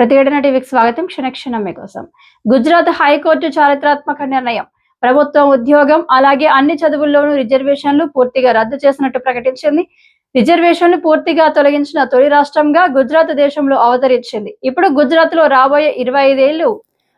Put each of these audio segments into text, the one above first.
ప్రతిఘటన టీవీకి స్వాగతం. క్షణక్షణం మీకోసం గుజరాత్ హైకోర్టు చారిత్రాత్మక నిర్ణయం. ప్రభుత్వం ఉద్యోగం అలాగే అన్ని చదువుల్లోనూ రిజర్వేషన్లు పూర్తిగా రద్దు చేసినట్టు ప్రకటించింది. రిజర్వేషన్లు పూర్తిగా తొలగించిన తొలి రాష్ట్రంగా గుజరాత్ దేశంలో అవతరించింది. ఇప్పుడు గుజరాత్లో రాబోయే ఇరవై ఐదేళ్ళు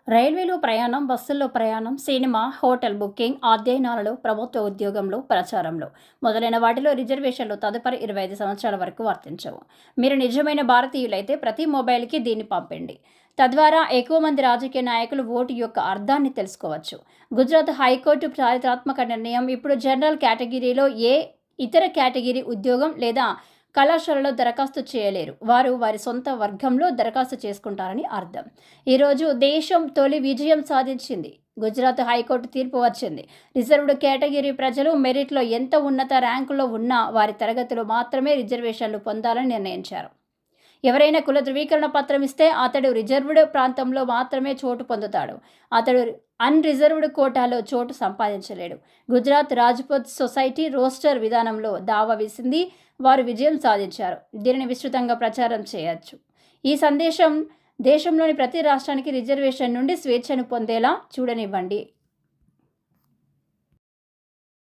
రైల్వేలో ప్రయాణం బస్సుల్లో ప్రయాణం సినిమా హోటల్ బుకింగ్ అధ్యయనాలలో ప్రభుత్వ ఉద్యోగంలో ప్రచారంలో మొదలైన వాటిలో రిజర్వేషన్లు తదుపరి ఇరవై ఐదు సంవత్సరాల వరకు వర్తించవు. మీరు నిజమైన భారతీయులైతే ప్రతి మొబైల్కి దీన్ని పంపండి. తద్వారా ఎక్కువ మంది రాజకీయ నాయకులు ఓటు యొక్క అర్థాన్ని తెలుసుకోవచ్చు. గుజరాత్ హైకోర్టు చారిత్రాత్మక నిర్ణయం ఇప్పుడు జనరల్ కేటగిరీలో ఏ ఇతర కేటగిరీ ఉద్యోగం లేదా కళాశాలలో దరఖాస్తు చేయలేరు. వారు వారి సొంత వర్గంలో దరఖాస్తు చేసుకుంటారని అర్థం. ఈరోజు దేశం తొలి విజయం సాధించింది. గుజరాత్ హైకోర్టు తీర్పు వచ్చింది. రిజర్వ్డ్ కేటగిరీ ప్రజలు మెరిట్లో ఎంత ఉన్నత ర్యాంకులో ఉన్నా వారి తరగతిలో మాత్రమే రిజర్వేషన్లు పొందాలని నిర్ణయించారు. ఎవరైనా కుల ధృవీకరణ పత్రం ఇస్తే అతడు రిజర్వ్డ్ ప్రాంతంలో మాత్రమే చోటు పొందుతాడు. అతడు అన్రిజర్వ్డ్ కోటాలో చోటు సంపాదించలేడు. గుజరాత్ రాజ్పూత్ సొసైటీ రోస్టర్ విధానంలో దావా వేసింది. వారు విజయం సాధించారు. దీనిని విస్తృతంగా ప్రచారం చేయొచ్చు. ఈ సందేశం దేశంలోని ప్రతి రాష్ట్రానికి రిజర్వేషన్ నుండి స్వేచ్ఛను పొందేలా చూడనివ్వండి.